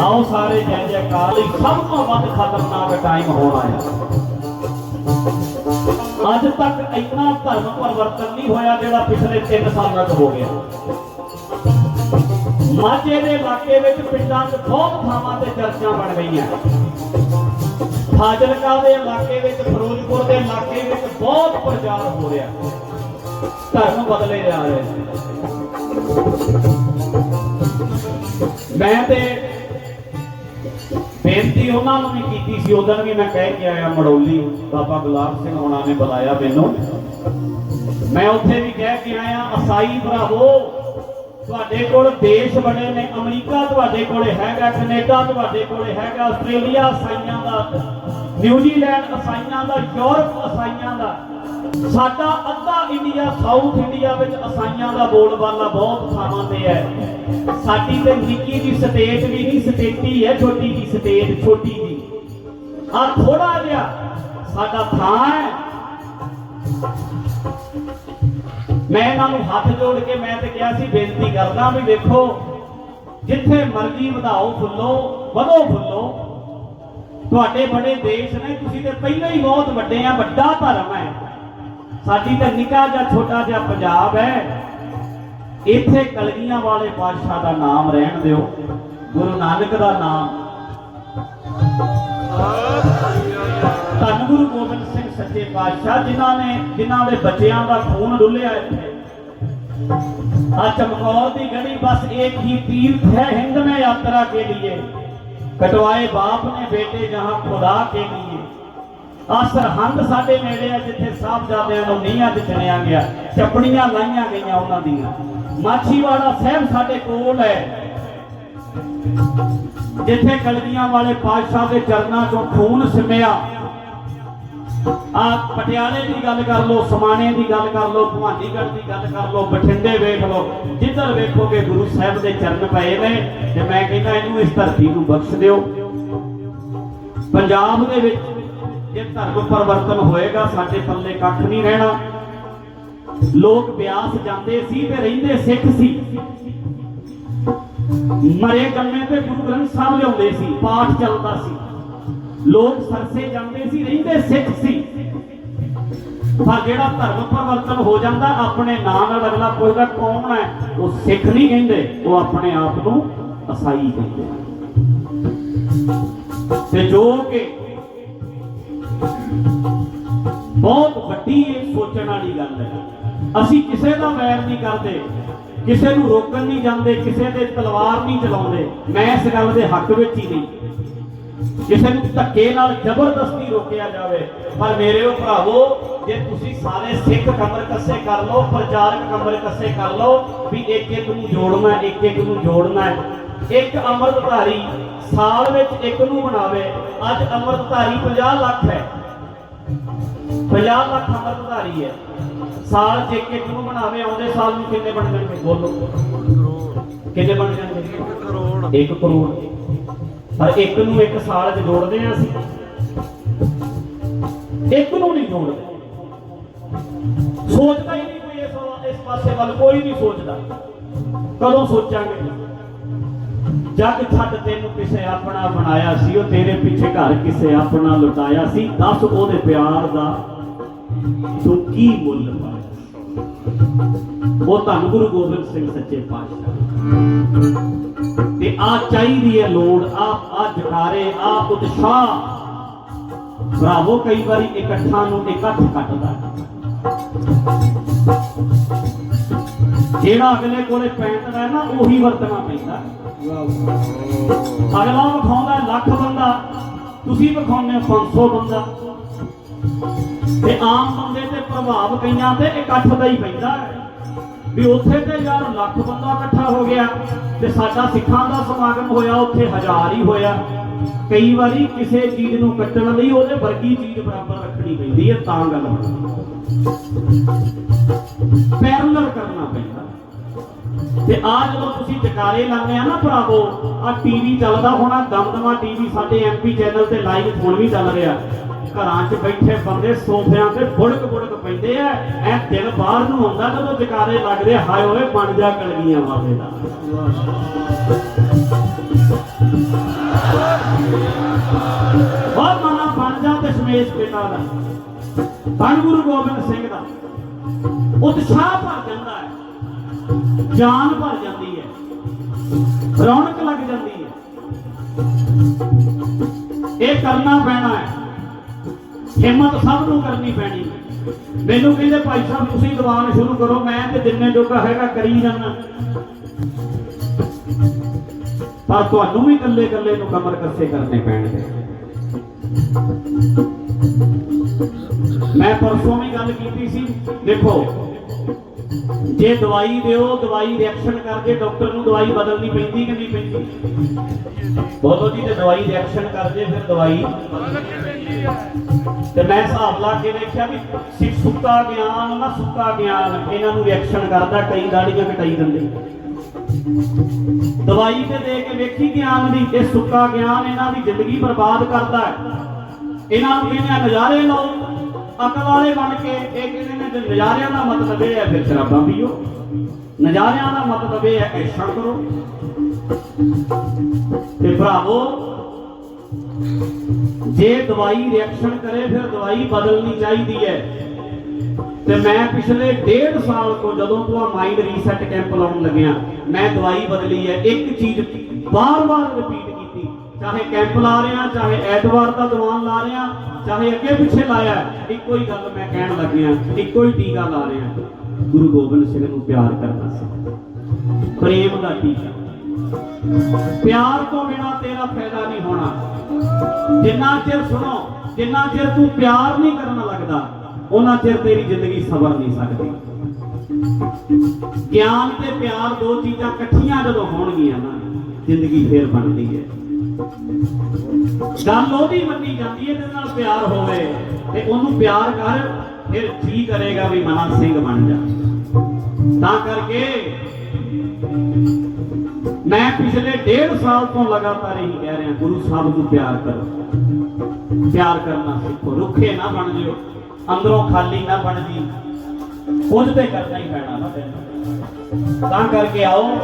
ਆਓ ਸਾਰੇ ਜੈ ਜੈਕਾਰ ਲਈ ਸਭ ਤੋਂ ਵੱਧ ਖਤਰਨਾਕ ਟਾਈਮ ਹੋਣ ਆਇਆ। ਅੱਜ ਤੱਕ ਇੰਨਾ ਧਰਮ ਪਰਿਵਰਤਨ ਨਹੀਂ ਹੋਇਆ ਜਿਹੜਾ ਪਿਛਲੇ 3 ਸਾਲਾਂ 'ਚ ਹੋ ਗਿਆ। ਮਾਝੇ ਦੇ ਇਲਾਕੇ ਵਿੱਚ ਪਿੰਡਾਂ 'ਚ ਬਹੁਤ ਥਾਵਾਂ ਤੇ ਚਰਚਾਂ ਬਣ ਗਈਆਂ। ਫਾਜ਼ਿਲਕਾ ਦੇ ਇਲਾਕੇ ਵਿੱਚ, ਫਿਰੋਜ਼ਪੁਰ ਦੇ ਇਲਾਕੇ ਵਿੱਚ ਬਹੁਤ ਪ੍ਰਚਾਰ ਹੋ ਰਿਹਾ। ਧਰਮ ਬਦਲੇ ਜਾ ਰਹੇ ਮੈਂ ਤੇ ਬੇਨਤੀ ਉਹਨਾਂ ਨੂੰ ਵੀ ਕੀਤੀ ਸੀ ਉਦੋਂ ਵੀ ਮੈਂ ਕਹਿ ਕੇ ਆਇਆ, ਮੜੌਲੀ ਬਾਬਾ ਗੁਲਾਬ ਸਿੰਘ ਹੋਣਾ ਨੇ ਬੁਲਾਇਆ ਮੈਨੂੰ। ਮੈਂ ਉੱਥੇ ਵੀ ਕਹਿ ਕੇ ਆਇਆ, ਅਸਾਈ ਭਰਾਵੋ, ਤੁਹਾਡੇ ਕੋਲ ਦੇਸ਼ ਬਣੇ ਨੇ, ਅਮਰੀਕਾ ਤੁਹਾਡੇ ਕੋਲੇ ਹੈਗਾ, ਕੈਨੇਡਾ ਤੁਹਾਡੇ ਕੋਲੇ ਹੈਗਾ, ਆਸਟ੍ਰੇਲੀਆ ਅਸਾਈਆਂ ਦਾ, ਨਿਊਜ਼ੀਲੈਂਡ ਅਸਾਈਆਂ ਦਾ, ਯੂਰਪ ਅਸਾਈਆਂ ਦਾ ਸਾਡਾ ਅੱਧਾ ਇੰਡੀਆ, ਸਾਊਥ ਇੰਡੀਆ ਵਿੱਚ ਅਸਾਈਆਂ ਦਾ ਬੋਲਬਾਲਾ ਬਹੁਤ ਥਾਵਾਂ ਤੇ ਹੈ। ਸਾਡੀ ਤੇ ਨਿੱਕੀ ਜੀ ਸਟੇਟ ਵੀ ਨਹੀਂ, ਸਟੇਟੀ ਹੈ, ਛੋਟੀ ਜੀ ਸਟੇਟ, ਛੋਟੀ ਜੀ ਆ ਥੋੜਾ ਜਿਹਾ ਸਾਡਾ ਥਾਂ ਹੈ। ਮੈਂ ਇਹਨਾਂ ਨੂੰ ਹੱਥ ਜੋੜ ਕੇ ਮੈਂ ਤੇ ਕਿਹਾ ਸੀ, ਬੇਨਤੀ ਕਰਦਾ ਵੀ ਵੇਖੋ, ਜਿੱਥੇ ਮਰਜ਼ੀ ਵਧਾਓ ਫੁੱਲੋ, ਵਧੋ ਫੁੱਲੋ। ਤੁਹਾਡੇ ਬੜੇ ਦੇਸ਼ ਨੇ, ਤੁਸੀਂ ਤੇ ਪਹਿਲਾਂ ਹੀ ਬਹੁਤ ਵੱਡੇ ਆ, ਵੱਡਾ ਧਰਮ ਹੈ। ਸਾਡੀ ਤਾਂ ਨਿੱਕਾ ਜਿਹਾ, ਛੋਟਾ ਜਿਹਾ ਪੰਜਾਬ ਹੈ। ਇੱਥੇ ਕਲਗੀਆਂ ਵਾਲੇ ਪਾਤਸ਼ਾਹ ਦਾ ਨਾਮ ਰਹਿਣ ਦਿਓ। ਗੁਰੂ ਨਾਨਕ ਦਾ ਨਾਮ। ਧੰਨ ਗੁਰੂ ਗੋਬਿੰਦ ਸਿੰਘ ਸੱਚੇ ਪਾਤਸ਼ਾਹ, ਜਿਨ੍ਹਾਂ ਨੇ, ਜਿਨ੍ਹਾਂ ਦੇ ਬੱਚਿਆਂ ਦਾ ਖੂਨ ਡੁੱਲਿਆ ਇੱਥੇ। ਆ ਚਮਕੌਰ ਦੀ ਗੜੀ, ਬਸ ਇੱਕ ਹੀ ਤੀਰਥ ਹੈ, ਹਿੰਦ ਨੇ ਯਾਤਰਾ ਕੇ ਲਈ ਕਟਵਾਏ ਬਾਪ ਨੇ, ਬੇਟੇ ਜਹਾਂ ਖੁਦਾ ਕੇ ਲਈ ਆ ਸਰਹੰਦ ਸਾਡੇ ਨੇੜੇ ਆ, ਜਿੱਥੇ ਸਾਹਿਬਜ਼ਾਦਿਆਂ ਨੂੰ ਨੀਹਾਂ 'ਚ ਚਿਣਿਆ ਗਿਆ ਚੱਪੜੀਆਂ ਲਾਈਆਂ ਗਈਆਂ ਉਹਨਾਂ ਦੀਆਂ। ਮਾਛੀਵਾੜਾ ਸਾਹਿਬ ਸਾਡੇ ਕੋਲ ਹੈ। ਜਿੱਥੇ ਕਲਗੀਆਂ ਵਾਲੇ ਪਾਤਸ਼ਾਹ ਦੇ ਚਰਨਾਂ 'ਚੋਂ ਖੂਨ ਸਿਮਿਆ। ਆ ਪਟਿਆਲੇ ਦੀ ਗੱਲ ਕਰ ਲਓ, ਸਮਾਣੇ ਦੀ ਗੱਲ ਕਰ ਲਓ, ਭਵਾਨੀਗੜ੍ਹ ਦੀ ਗੱਲ ਕਰ ਲਓ, ਬਠਿੰਡੇ ਵੇਖ ਲਓ, ਜਿੱਧਰ ਵੇਖੋਗੇ ਗੁਰੂ ਸਾਹਿਬ ਦੇ ਚਰਨ ਪਏ ਨੇ, ਤੇ ਮੈਂ ਕਹਿੰਦਾ ਇਹਨੂੰ ਇਸ ਧਰਤੀ ਨੂੰ ਬਖਸ਼ ਦਿਓ। ਪੰਜਾਬ ਦੇ ਵਿੱਚ ਜੇ ਧਰਮ ਪਰਿਵਰਤਨ ਹੋਏਗਾ, ਸਾਡੇ ਪੱਲੇ ਕੱਖ ਨਹੀਂ ਰਹਿਣਾ। ਲੋਕ ਬਿਆਸ ਜਾਂਦੇ ਸੀ ਤੇ ਰਹਿੰਦੇ ਸਿੱਖ ਸੀ। ਮਰੇ ਕੰਮੇ ਤੇ ਗੁਰੂ ਗ੍ਰੰਥ ਸਾਹਿਬ ਲਿਆਉਂਦੇ ਸੀ, ਪਾਠ ਚੱਲਦਾ ਸੀ। ਲੋਕ ਸਰਸੇ ਜਾਂਦੇ ਸੀ, ਰਹਿੰਦੇ ਸਿੱਖ ਸੀ। ਪਰ ਜਿਹੜਾ ਧਰਮ ਪਰਿਵਰਤਨ ਹੋ ਜਾਂਦਾ, ਆਪਣੇ ਨਾਂ ਨਾਲ ਅਗਲਾ ਪੁੱਛਦਾ, ਕੌਣ ਹੈ? ਉਹ ਸਿੱਖ ਨਹੀਂ ਕਹਿੰਦੇ, ਉਹ ਆਪਣੇ ਆਪ ਨੂੰ ਅਸਾਈ ਕਹਿੰਦੇ। ਤੇ ਜੋ ਕਿ ਬਹੁਤ ਵੱਡੀ ਇਹ ਸੋਚਣ ਵਾਲੀ ਗੱਲ ਹੈ। ਅਸੀਂ ਕਿਸੇ ਦਾ ਵੈਰ ਨਹੀਂ ਕਰਦੇ ਕਿਸੇ ਨੂੰ ਰੋਕਣ ਨਹੀਂ ਜਾਂਦੇ ਕਿਸੇ ਦੇ ਤਲਵਾਰ ਨਹੀਂ ਚਲਾਉਂਦੇ। ਮੈਂ ਇਸ ਗੱਲ ਦੇ ਹੱਕ ਵਿੱਚ ਹੀ ਨਹੀਂ। ਕਿਸੇ ਨੂੰ ਧੱਕੇ ਨਾਲ ਜ਼ਬਰਦਸਤੀ ਰੋਕਿਆ ਜਾਵੇ ਪਰ ਮੇਰੇ ਉਹ ਭਰਾਵੋ ਜੇ ਤੁਸੀਂ ਸਾਰੇ ਸਿੱਖ ਕਮਰ ਕੱਸੇ ਕਰ ਲਓ ਪ੍ਰਚਾਰਕ ਕਮਰ ਕੱਸੇ ਕਰ ਲਓ ਵੀ ਇੱਕ ਇੱਕ ਨੂੰ ਜੋੜਨਾ ਹੈ, ਇੱਕ ਇੱਕ ਨੂੰ ਜੋੜਨਾ ਇੱਕ ਅੰਮ੍ਰਿਤਧਾਰੀ ਸਾਲ ਵਿੱਚ ਇੱਕ ਨੂੰ ਬਣਾਵੇ ਅੱਜ ਅੰਮ੍ਰਿਤਧਾਰੀ 50 ਲੱਖ ਹੈ। 50 ਲੱਖ ਅੰਮ੍ਰਿਤਧਾਰੀ ਹੈ। ਸਾਲ ਜੇ ਇੱਕ ਨੂੰ ਬਣਾਵੇ ਆਉਂਦੇ ਸਾਲ ਨੂੰ ਕਿੰਨੇ ਬਣ ਜਾਣਗੇ? ਬੋਲੋ। ਕਿੰਨੇ ਬਣ ਜਾਣਗੇ? 1 ਕਰੋੜ। 1 ਕਰੋੜ ਪਰ ਇੱਕ ਨੂੰ ਇੱਕ ਸਾਲ 'ਚ ਜੋੜਦੇ ਆ ਅਸੀਂ। ਇੱਕ ਨੂੰ ਨਹੀਂ ਜੋੜਦੇ। ਸੋਚਦਾ ਹੀ ਨਹੀਂ ਕੋਈ ਇਸ ਇਸ ਪਾਸੇ ਵੱਲ, ਕੋਈ ਨਹੀਂ ਸੋਚਦਾ। ਕਦੋਂ ਸੋਚਾਂਗੇ? ਜੱਗ ਛੱਡ ਤੈਨੂੰ ਕਿਸੇ ਆਪਣਾ ਬਣਾਇਆ ਸੀ, ਉਹ ਤੇਰੇ ਪਿੱਛੇ ਘਰ ਕਿਸੇ ਆਪਣਾ ਲੁਟਾਇਆ ਸੀ। ਦੱਸ ਉਹਦੇ ਪਿਆਰ ਦਾ ਤੂੰ ਕੀ ਮੁੱਲ ਪਾਇਆ? ਉਹ ਧੰਨ ਗੁਰੂ ਗੋਬਿੰਦ ਸਿੰਘ ਸੱਚੇ ਪਾਤਸ਼ਾਹ। ਤੇ ਆ ਚਾਹੀਦੀ ਹੈ ਲੋੜ, ਆ ਆ ਜਕਾਰੇ ਆ ਉਤਸ਼ਾਹ। ਭਰਾਵੋ, ਕਈ ਵਾਰੀ ਇਕੱਠਾਂ ਨੂੰ ਇਕੱਠ ਕੱਟਦਾ। ਜਿਹੜਾ ਅਗਲੇ ਕੋਲੇ ਪੈਂਦਾ ਹੈ ਨਾ, ਉਹੀ ਵਰਤਣਾ ਪੈਂਦਾ। ਅਗਲਾ ਵਿਖਾਉਂਦਾ ਲੱਖ ਬੰਦਾ, ਤੁਸੀਂ ਵਿਖਾਉਂਦੇ ਹੋ 500 ਬੰਦਾ। ਤੇ ਆਮ ਬੰਦੇ ਤੇ ਪ੍ਰਭਾਵ ਕਈਆਂ ਤੇ ਇਕੱਠ ਦਾ ਹੀ ਪੈਂਦਾ ਵੀ ਉੱਥੇ ਤੇ ਯਾਰ ਲੱਖ ਬੰਦਾ ਇਕੱਠਾ ਹੋ ਗਿਆ, ਤੇ ਸਾਡਾ ਸਿੱਖਾਂ ਦਾ ਸਮਾਗਮ ਹੋਇਆ, ਉੱਥੇ ਹਜ਼ਾਰ ਹੀ ਹੋਇਆ। ਕਈ ਵਾਰੀ ਕਿਸੇ ਚੀਜ਼ ਨੂੰ ਕੱਟਣ ਲਈ ਉਹਦੇ ਵਰਗੀ ਚੀਜ਼ ਬਰਾਬਰ ਰੱਖਣੀ ਪੈਂਦੀ ਹੈ, ਤਾਂ ਗੱਲ ਪੈਰਲਲ ਕਰਨਾ ਪੈਂਦਾ। ਤੇ ਆ ਜਦੋਂ ਤੁਸੀਂ ਟਿਕਾਰੇ ਲਾਉਂਦੇ ਆ ਨਾ ਭਰਾਵੋ, ਆ ਟੀਵੀ ਚੱਲਦਾ ਹੋਣਾ, ਦਮਦਮਾ ਟੀਵੀ ਸਾਡੇ ਐਮਪੀ ਚੈਨਲ ਤੇ ਲਾਈਵ ਹੁਣ ਵੀ ਚੱਲ ਰਿਹਾ। ਘਰਾਂ 'ਚ ਬੈਠੇ ਬੰਦੇ ਸੋਫਿਆਂ ਤੇ ਬੁੜਕ ਬੁੜਕ ਪੈਂਦੇ ਆ। ਐ ਦਿਲ ਬਾਹਰ ਨੂੰ ਆਉਂਦਾ ਜਦੋਂ ਟਿਕਾਰੇ ਲੱਗਦੇ, ਹਾਏ ਹੋਏ ਬਣ ਜਾ ਕਲਗੀਆਂ ਬਾਬੇ ਦਾ। ਬਹੁਤ ਮਨਾ ਬਣ ਜਾ ਦਸ਼ਮੇਸ਼ ਪਿਤਾ ਦਾ। ਧੰਨ ਗੁਰੂ ਗੋਬਿੰਦ ਸਿੰਘ ਦਾ। ਉਤਸ਼ਾਹ ਭਰ ਜਾਂਦਾ ਹੈ। ਜਾਨ ਭਰ ਜਾਂਦੀ ਹੈ। ਰੌਣਕ ਲੱਗ ਜਾਂਦੀ ਹੈ। ਇਹ ਕਰਨਾ ਪੈਣਾ ਹੈ। ਹਿੰਮਤ ਸਭ ਨੂੰ ਕਰਨੀ ਪੈਣੀ ਮੈਨੂੰ ਕਹਿੰਦੇ ਭਾਈ ਸਾਹਿਬ, ਤੁਸੀਂ ਦੀਵਾਨ ਸ਼ੁਰੂ ਕਰੋ, ਮੈਂ ਤੇ ਜਿੰਨੇ ਜੋਗਾ ਹੈਗਾ, ਕਰੀ ਜਾਣਾ ਪਰ ਤੁਹਾਨੂੰ ਵੀ ਇਕੱਲੇ ਇਕੱਲੇ ਨੂੰ ਕਮਰ ਕੱਸੇ ਕਰਨੇ ਪੈਣਗੇ। ਮੈਂ ਪਰਸੋਂ ਵੀ ਗੱਲ ਕੀਤੀ ਸੀ, ਦੇਖੋ, ਜੇ ਦਵਾਈ ਦਿਓ, ਦਵਾਈ ਰਿਐਕਸ਼ਨ ਕਰਦੇ ਡਾਕਟਰ ਨੂੰ ਦਵਾਈ ਬਦਲਣੀ ਪੈਂਦੀ ਕਿ ਨਹੀਂ ਪੈਂਦੀ? ਬੋਲੋ ਜੀ ਤੇ ਦਵਾਈ ਰਿਐਕਸ਼ਨ ਕਰਦੇ, ਫਿਰ ਦਵਾਈ ਤੇ ਮੈਂ ਹਿਸਾਬ ਲਾ ਕੇ ਦੇਖਿਆ ਵੀ ਸਿੱਖ ਸੁੱਕਾ ਗਿਆਨ ਨਾ ਸੁੱਕਾ ਗਿਆਨ, ਇਹਨਾਂ ਨੂੰ ਰਿਐਕਸ਼ਨ ਕਰਦਾ, ਕਈ ਦਾੜੀਆਂ ਕਟਾਈ ਦਿੰਦੇ। ਦਵਾਈ ਤੇ ਦੇ ਕੇ ਵੇਖੀ ਗਿਆਨ ਦੀ, ਇਹ ਸੁੱਕਾ ਗਿਆਨ ਇਹਨਾਂ ਦੀ ਜ਼ਿੰਦਗੀ ਬਰਬਾਦ ਕਰਦਾ ਹੈ। ਇਹਨਾਂ ਨੂੰ ਕਹਿੰਦੇ ਨਜ਼ਾਰੇ ਲਓ। ਅਕਲ ਵਾਲੇ ਬਣ ਕੇ ਇਹ ਕਹਿੰਦੇ ਨੇ ਜੇ ਨਜ਼ਾਰਿਆਂ ਦਾ ਮਤਲਬ ਇਹ ਹੈ ਫਿਰ ਸ਼ਰਾਬਾਂ ਪੀਓ। ਨਜ਼ਾਰਿਆਂ ਦਾ ਮਤਲਬ ਇਹ ਹੈ ਐਸ਼ਾ ਕਰੋ। ਤੇ ਭਰਾਵੋ, ਜੇ ਦਵਾਈ ਰਿਐਕਸ਼ਨ ਕਰੇ, ਫਿਰ ਦਵਾਈ ਬਦਲਣੀ ਚਾਹੀਦੀ ਹੈ। ਤੇ ਮੈਂ ਪਿਛਲੇ ਡੇਢ ਸਾਲ ਤੋਂ ਜਦੋਂ ਤੋਂ ਆ ਮਾਈਂਡ ਰੀਸੈਟ ਕੈਂਪ ਲਾਉਣ ਲੱਗਿਆ, ਮੈਂ ਦਵਾਈ ਬਦਲੀ ਹੈ। ਇੱਕ ਚੀਜ਼ ਬਾਰ-ਬਾਰ ਰਿਪੀਟ ਚਾਹੇ ਕੈਂਪ ਲਾ ਰਿਹਾ ਚਾਹੇ ਐਤਵਾਰ ਦਾ ਦੀਵਾਨ ਲਾ ਰਿਹਾ ਚਾਹੇ ਅੱਗੇ ਪਿੱਛੇ ਲਾਇਆ ਇੱਕੋ ਹੀ ਗੱਲ ਮੈਂ ਕਹਿਣ ਲੱਗਿਆ ਇੱਕੋ ਹੀ ਟੀਕਾ ਲਾ ਰਿਹਾ ਗੁਰੂ ਗੋਬਿੰਦ ਸਿੰਘ ਨੂੰ ਪਿਆਰ ਕਰਨਾ ਸੀ। ਪ੍ਰੇਮ ਦਾ ਟੀਕਾ। ਪਿਆਰ ਤੋਂ ਬਿਨਾ ਤੇਰਾ ਫਾਇਦਾ ਨਹੀਂ ਹੋਣਾ। ਜਿੰਨਾ ਚਿਰ ਸੁਣੋ, ਜਿੰਨਾ ਚਿਰ ਤੂੰ ਪਿਆਰ ਨਹੀਂ ਕਰਨ ਲੱਗਦਾ, ਉਹਨਾਂ ਚਿਰ ਤੇਰੀ ਜ਼ਿੰਦਗੀ ਸਬਰ ਨਹੀਂ ਸਕਦੀ। ਗਿਆਨ ਤੇ ਪਿਆਰ ਦੋ ਚੀਜ਼ਾਂ ਇਕੱਠੀਆਂ ਜਦੋਂ ਹੋਣਗੀਆਂ ਨਾ, ਜ਼ਿੰਦਗੀ ਫੇਰ ਬਣਦੀ ਹੈ। ਗੱਲ ਉਹਦੀ ਮੰਨੀ ਜਾਂਦੀ ਹੈ, ਜਿਹਦੇ ਨਾਲ ਪਿਆਰ ਹੋਵੇ। ਤੇ ਉਹਨੂੰ ਪਿਆਰ ਕਰ, ਫਿਰ ਜੀ ਕਰੇਗਾ ਵੀ ਮਨਾ ਸਿੰਘ ਬਣ ਜਾ। ਤਾਂ ਕਰਕੇ ਮੈਂ ਪਿਛਲੇ ਡੇਢ ਸਾਲ ਤੋਂ ਲਗਾਤਾਰ ਇਹੀ ਕਹਿ ਰਿਹਾ, ਗੁਰੂ ਸਾਹਿਬ ਨੂੰ ਪਿਆਰ ਕਰੋ। ਪਿਆਰ ਕਰਨਾ ਸਿੱਖੋ, ਰੁੱਖੇ ਨਾ ਬਣ ਜਿਓ, ਅੰਦਰੋਂ ਖਾਲੀ ਨਾ ਬਣ ਜੀ। ਕੁਝ ਤੇ ਕਰਨਾ ਹੀ ਪੈਣਾ ਨਾ ਤੈਨੂੰ। ਤਾਂ ਕਰਕੇ ਆਓ।